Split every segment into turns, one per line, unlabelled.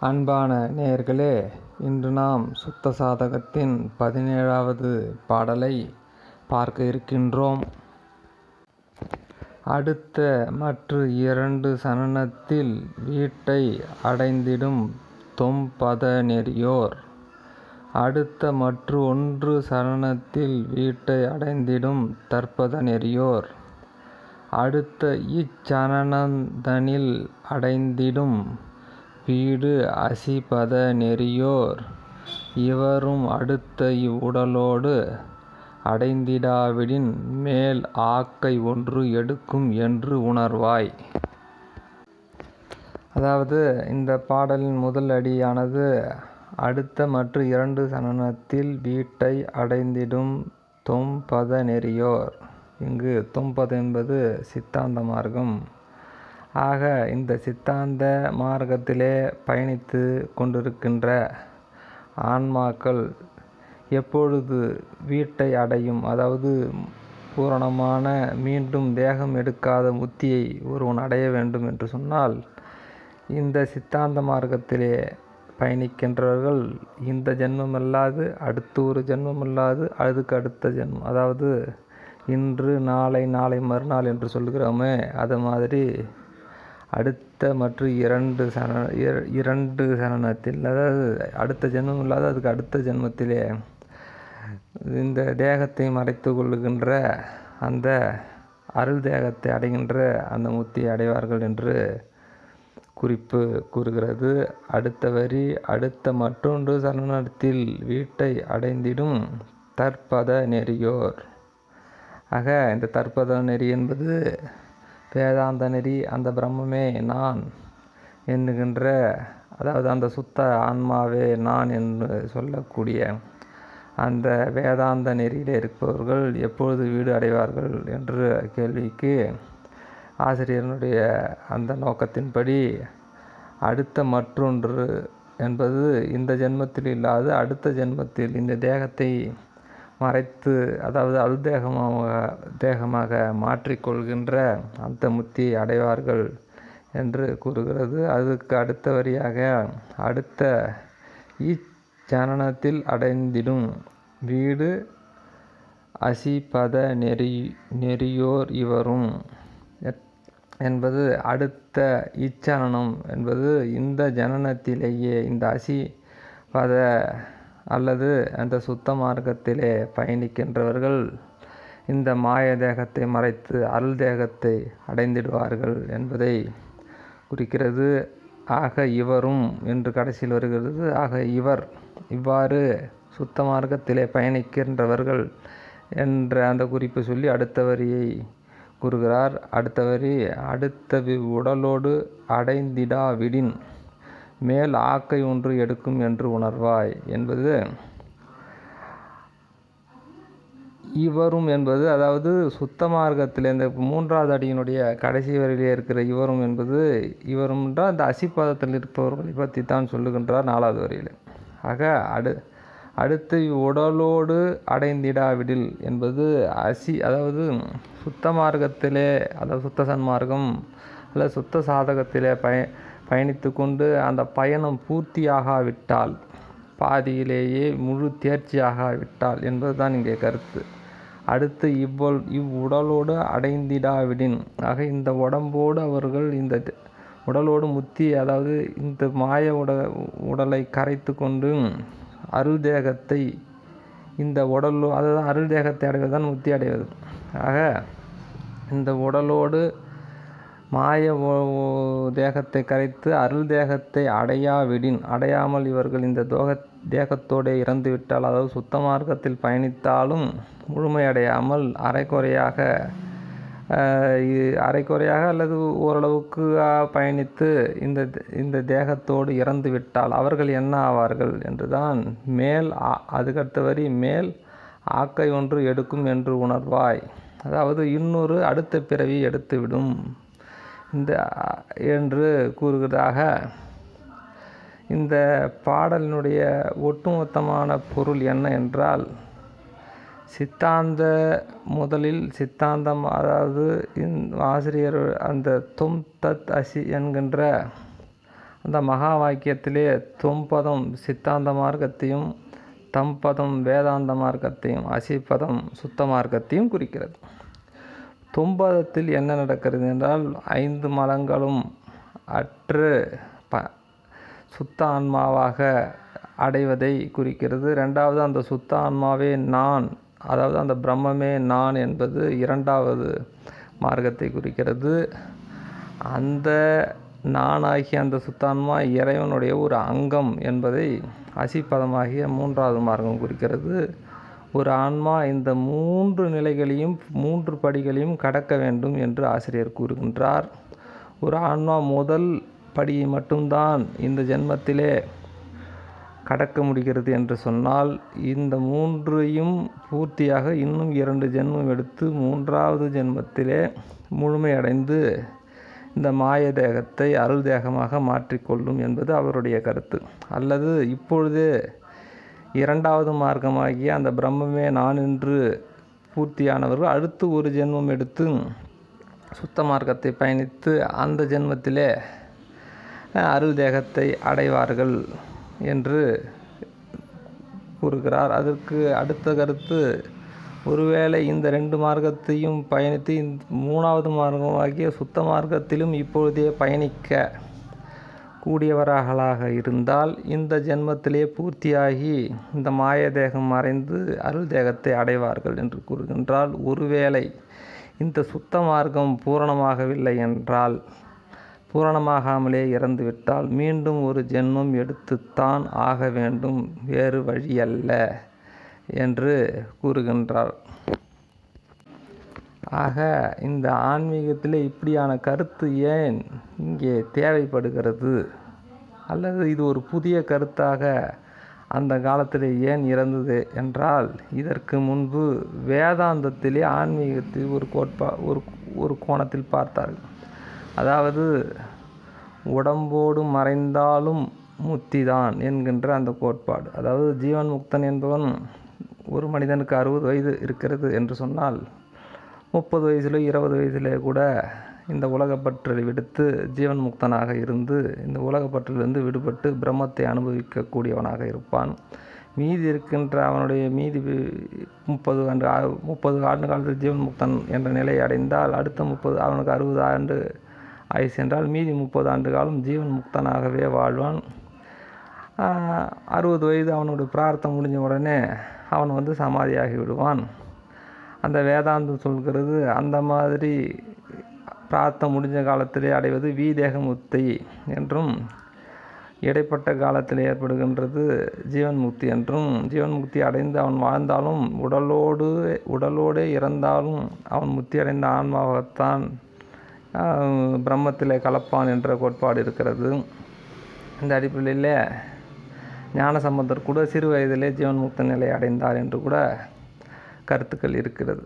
அன்பான நேயர்களே இன்று நாம் சுத்த சாதகத்தின் பதினேழாவது பாடலை பார்க்க இருக்கின்றோம். அடுத்த மற்று இரண்டு சனனத்தில் வீட்டை அடைந்திடும் தொம்பத நெறியோர் அடுத்த மற்று ஒன்று சரணத்தில் வீட்டை அடைந்திடும் தற்பத நெறியோர் அடுத்த இச்சனனந்தனில் அடைந்திடும் வீடு அசிபத நெறியோர் இவரும் அடுத்த இவ்வுடலோடு அடைந்திடாவிடின் மேல் ஆக்கை ஒன்று எடுக்கும் என்று உணர்வாய். அதாவது இந்த பாடலின் முதல் அடியானது அடுத்த மற்ற இரண்டு சனனத்தில் வீட்டை அடைந்திடும் தொம்பத நெறியோர். இங்கு தொம்பது என்பது சித்தாந்த மார்க்கம். ஆக இந்த சித்தாந்த மார்க்கத்திலே பயணித்து கொண்டிருக்கின்ற ஆன்மாக்கள் எப்பொழுது வீட்டை அடையும்? அதாவது பூரணமான மீண்டும் தேகம் எடுக்காத முத்தியை ஒருவன் அடைய வேண்டும் என்று சொன்னால் இந்த சித்தாந்த மார்க்கத்திலே பயணிக்கின்றவர்கள் இந்த ஜென்மமல்லாது அடுத்து ஒரு ஜென்மமல்லாது அதுக்கு அடுத்த ஜென்மம். அதாவது இன்று நாளை நாளை மறுநாள் என்று சொல்கிறோமே அது மாதிரி அடுத்த மற்றும் இரண்டு சன இரண்டு சனனத்தில் அதாவது அடுத்த ஜென்மம் இல்லாத அதுக்கு அடுத்த ஜென்மத்திலே இந்த தேகத்தை மறைத்து கொள்ளுகின்ற அந்த அருள் தேகத்தை அடைகின்ற அந்த முத்தியை அடைவார்கள் என்று குறிப்பு கூறுகிறது. அடுத்த வரி அடுத்த மற்றொன்று சரணத்தில் வீட்டை அடைந்திடும் தற்பத நெறியோர். ஆக இந்த தற்பத நெறி என்பது வேதாந்த நெறி அந்த பிரம்மமே நான் என்கின்ற அதாவது அந்த சுத்த ஆன்மாவே நான் என்று சொல்லக்கூடிய அந்த வேதாந்த நெறியில் இருப்பவர்கள் எப்பொழுது வீடு அடைவார்கள் என்ற கேள்விக்கு ஆசிரியனுடைய அந்த நோக்கத்தின்படி அடுத்த மற்றொன்று என்பது இந்த ஜென்மத்தில் இல்லாது அடுத்த ஜென்மத்தில் இந்த தேகத்தை மறைத்து அதாவது அல்தேகமாக தேகமாக மாற்றிக்கொள்கின்ற அந்த முத்தி அடைவார்கள் என்று கூறுகிறது. அதுக்கு அடுத்த வரியாக அடுத்த இச்சனனத்தில் அடைந்திடும் வீடு அசிபத நெறி நெறியோர் இவரும். என்பது அடுத்த இச்சனனம் என்பது இந்த ஜனனத்திலேயே இந்த அசி பத அல்லது அந்த சுத்த மார்க்கத்திலே பயணிக்கின்றவர்கள் இந்த மாய தேகத்தை மறைத்து அருள் தேகத்தை அடைந்திடுவார்கள் என்பதை குறிக்கிறது. ஆக இவரும் என்று கடைசியில் வருகிறது. ஆக இவர் இவ்வாறு சுத்த மார்க்கத்திலே பயணிக்கின்றவர்கள் என்ற அந்த குறிப்பு சொல்லி அடுத்த வரியை கூறுகிறார். அடுத்த வரி அடுத்த உடலோடு அடைந்திடாவிடின் மேல் ஆக்கை ஒன்று எடுக்கும் என்று உணர்வாய் என்பது இவரும் என்பது அதாவது சுத்த மார்க்கத்தில் இந்த மூன்றாவது அடியினுடைய கடைசி வரையிலே இருக்கிற இவரும் என்பது இவரும் என்றால் இந்த அசிப்பதத்தில் இருப்பவர்களை பற்றி தான் சொல்லுகின்றார் நாலாவது வரையில். ஆக அடு அடுத்து உடலோடு அடைந்திடாவிடில் என்பது அசி அதாவது சுத்த மார்க்கத்திலே அதாவது சுத்த சன்மார்க்கம் அல்லது சுத்த சாதகத்திலே பய பயணித்து கொண்டு அந்த பயணம் பூர்த்தியாகாவிட்டால் பாதியிலேயே முழு தேர்ச்சியாகாவிட்டால் என்பதுதான் இங்கே கருத்து. அடுத்து இவ்வள் இவ்வுடலோடு அடைந்திடாவிடின் ஆக இந்த உடம்போடு அவர்கள் இந்த உடலோடு முத்தி அதாவது இந்த மாய உட உடலை கரைத்து கொண்டு அருள் தேகத்தை இந்த உடலோ அதாவது அருள் தேகத்தை அடைவதுதான் முத்தி அடைவது. ஆக இந்த உடலோடு மாய தேகத்தை கரைத்து அருள் தேகத்தை அடையாவிடின். அடையாமல் இவர்கள் இந்த தோக தேகத்தோடே இறந்துவிட்டால் அதாவது சுத்த மார்க்கத்தில் பயணித்தாலும் முழுமையடையாமல் அரைக்குறையாக அரைக்குறையாக அல்லது ஓரளவுக்கு பயணித்து இந்த இந்த தேகத்தோடு இறந்து விட்டால் அவர்கள் என்ன ஆவார்கள் என்றுதான் மேல் அதுக்கடுத்த வரி மேல் ஆக்கை ஒன்று எடுக்கும் என்று உணர்வாய். அதாவது இன்னொரு அடுத்த பிறவி எடுத்துவிடும். இந்த என்று கூறுவதாக இந்த பாடலினுடைய ஒட்டுமொத்தமான பொருள் என்ன என்றால் சித்தாந்த முதலில் சித்தாந்தம் அதாவது ஆசிரியர் அந்த தொம் தத் அசி என்கின்ற அந்த மகா வாக்கியத்திலே தொம்பதம் சித்தாந்த மார்க்கத்தையும் தம்பதம் வேதாந்த மார்க்கத்தையும் அசிப்பதம் சுத்த மார்க்கத்தையும் குறிக்கிறது. தும்பதத்தில் என்ன நடக்கிறது என்றால் ஐந்து மலங்களும் அற்று ப சுத்த ஆன்மாவாக அடைவதை குறிக்கிறது. ரெண்டாவது அந்த சுத்த ஆன்மாவே நான் அதாவது அந்த பிரம்மமே நான் என்பது இரண்டாவது மார்க்கத்தை குறிக்கிறது. அந்த நானாகிய அந்த சுத்தான்மா இறைவனுடைய ஒரு அங்கம் என்பதை அசிப்பதமாகிய மூன்றாவது மார்க்கம் குறிக்கிறது. ஒரு ஆன்மா இந்த மூன்று நிலைகளையும் மூன்று படிகளையும் கடக்க வேண்டும் என்று ஆசிரியர் கூறுகின்றார். ஒரு ஆன்மா முதல் படியை மட்டும்தான் இந்த ஜென்மத்திலே கடக்க முடிகிறது என்று சொன்னால் இந்த மூன்றையும் பூர்த்தியாக இன்னும் இரண்டு ஜென்மம் எடுத்து மூன்றாவது ஜென்மத்திலே முழுமையடைந்து இந்த மாய தேகத்தை அருள் தேகமாக மாற்றிக்கொள்ளும் என்பது அவருடைய கருத்து. அல்லது இப்பொழுதே இரண்டாவது மார்க்கமாகிய அந்த பிரம்மமே நான் என்று பூர்த்தியானவர்கள் அடுத்து ஒரு ஜென்மம் எடுத்து சுத்த மார்க்கத்தை பயணித்து அந்த ஜென்மத்திலே அருள் தேகத்தை அடைவார்கள் என்று கூறுகிறார். அதற்கு அடுத்த கருத்து ஒருவேளை இந்த ரெண்டு மார்க்கத்தையும் பயணித்து இந்த மூணாவது மார்க்கமாகிய சுத்த மார்க்கத்திலும் இப்பொழுதே பயணிக்க கூடியவர்களாக இருந்தால் இந்த ஜென்மத்திலே பூர்த்தியாகி இந்த மாய தேகம் மறைந்து அருள் தேகத்தை அடைவார்கள் என்று கூறுகின்றால் ஒருவேளை இந்த சுத்த மார்க்கம் பூரணமாகவில்லை என்றால் பூரணமாகாமலே இறந்துவிட்டால் மீண்டும் ஒரு ஜென்மம் எடுத்துத்தான் ஆக வேண்டும் வேறு வழியல்ல என்று கூறுகின்றார். ஆக இந்த ஆன்மீகத்தில் இப்படியான கருத்து ஏன் இங்கே தேவைப்படுகிறது? அல்லது இது ஒரு புதிய கருத்தாக அந்த காலத்தில் ஏன் இறந்தது என்றால் இதற்கு முன்பு வேதாந்தத்திலே ஆன்மீகத்தில் ஒரு கோட்பா ஒரு ஒரு கோணத்தில் பார்த்தார்கள். அதாவது உடம்போடு மறைந்தாலும் முத்திதான் என்கின்ற அந்த கோட்பாடு. அதாவது ஜீவன் முக்தன் என்பவன் ஒரு மனிதனுக்கு அறுபது வயது இருக்கிறது என்று சொன்னால் முப்பது வயசுல இருபது வயதிலே கூட இந்த உலகப்பற்றை விடுத்து ஜீவன் முக்தனாக இருந்து இந்த உலகப்பற்றிலிருந்து விடுபட்டு பிரம்மத்தை அனுபவிக்கக்கூடியவனாக இருப்பான். மீதி இருக்கின்ற அவனுடைய மீதி முப்பது ஆண்டு முப்பது ஆண்டு காலத்தில் ஜீவன் முக்தன் என்ற நிலையை அடைந்தால் அடுத்த முப்பது அவனுக்கு அறுபது ஆண்டு ஆயுசு என்றால் மீதி முப்பது ஆண்டு காலம் ஜீவன் முக்தனாகவே வாழ்வான். அறுபது வயது அவனுடைய பிரார்த்தம் முடிஞ்ச உடனே அவன் வந்து சமாதியாகி விடுவான். அந்த வேதாந்தம் சொல்கிறது அந்த மாதிரி பிரார்த்தம் முடிஞ்ச காலத்திலே அடைவது வீதேக முக்தி என்றும் இடைப்பட்ட காலத்தில் ஏற்படுகின்றது ஜீவன் முக்தி என்றும் ஜீவன் முக்தி அடைந்து அவன் வாழ்ந்தாலும் உடலோடு உடலோடே இறந்தாலும் அவன் முக்தி அடைந்த ஆன்மாவாகத்தான் பிரம்மத்தில் கலப்பான் என்ற கோட்பாடு இருக்கிறது. இந்த அடிப்படையில் ஞான சம்பந்தர் கூட சிறு வயதிலே ஜீவன் முக்த நிலை அடைந்தார் என்று கூட கருத்துக்கள் இருக்கிறது.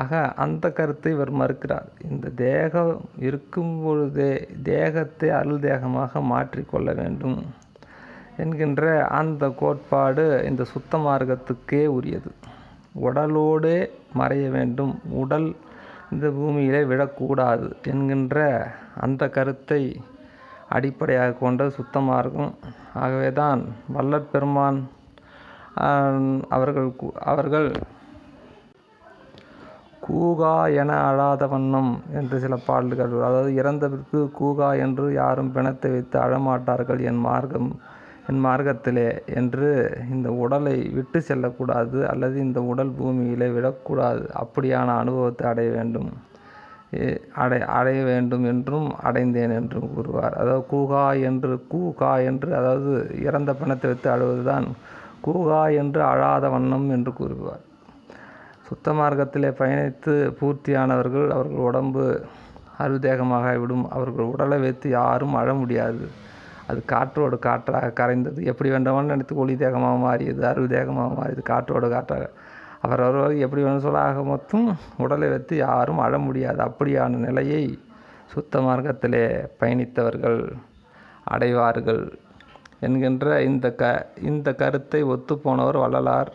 ஆக அந்த கருத்தை இவர் மறுக்கிறார். இந்த தேகம் இருக்கும் பொழுதே தேகத்தை அருள் தேகமாக மாற்றிக்கொள்ள வேண்டும் என்கின்ற அந்த கோட்பாடு இந்த சுத்த மார்க்கத்துக்கே உரியது. உடலோடே மறைய வேண்டும். உடல் இந்த பூமியிலே விடக்கூடாது என்கின்ற அந்த கருத்தை அடிப்படையாக கொண்டது சுத்தமாக இருக்கும் ஆகவே தான் வல்லற்பெருமான் அவர்கள் அவர்கள் கூகா என அழாத வண்ணம் என்று சில பாடல்கள் அதாவது இறந்தவிற்கு கூகா என்று யாரும் பிணத்தை வைத்து அழமாட்டார்கள் என் மார்க்கம் என் மார்க்கத்திலே என்று இந்த உடலை விட்டு செல்லக்கூடாது அல்லது இந்த உடல் பூமியிலே விடக்கூடாது. அப்படியான அனுபவத்தை அடைய வேண்டும். அடை அடைய வேண்டும் என்றும் அடைந்தேன் என்றும் கூறுவார். அதாவது கூகா என்று கூகா என்று அதாவது இறந்த பிணத்தை வைத்து அழுவதுதான் கூகா என்று அழாத வண்ணம் என்று கூறுவார். சுத்த மார்க்கத்திலே பயணித்து பூர்த்தியானவர்கள் அவர்கள் உடம்பு அருதேகமாகிவிடும் அவர்கள் உடலை வைத்து யாரும் அழ முடியாது. அது காற்றோடு காற்றாக கரைந்தது. எப்படி வேண்டாமல் நினைத்து ஒளி தேகமாக மாறியது அருள் தேகமாக மாறியது காற்றோடு காற்றாக. அவர் அவர் எப்படி வேணும் சொல்லாக மொத்தம் உடலை வைத்து யாரும் அழ முடியாது. அப்படியான நிலையை சுத்த மார்க்கத்திலே பயணித்தவர்கள் அடைவார்கள். என்கின்ற இந்த க இந்த கருத்தை ஒத்துப்போனவர் வள்ளலார்.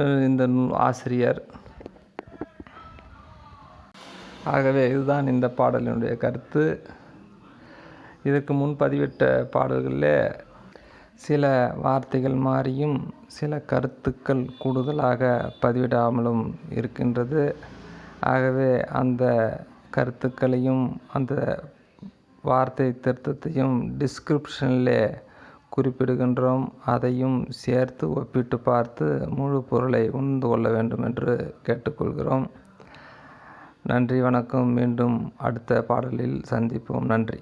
இந்த ஆசிரியர். ஆகவே இதுதான் இந்த பாடலினுடைய கருத்து. இதற்கு முன் பதிவிட்ட பாடல்களில் சில வார்த்தைகள் மாறியும் சில கருத்துக்கள் கூடுதலாக பதிவிடாமலும் இருக்கின்றது. ஆகவே அந்த கருத்துக்களையும் அந்த வார்த்தை திருத்தத்தையும் டிஸ்கிரிப்ஷனில் குறிப்பிடுகின்றோம். அதையும் சேர்த்து ஒப்பிட்டு பார்த்து முழு பொருளை உணர்ந்து கொள்ள வேண்டும் என்று கேட்டுக்கொள்கிறோம். நன்றி வணக்கம். மீண்டும் அடுத்த பாடலில் சந்திப்போம். நன்றி.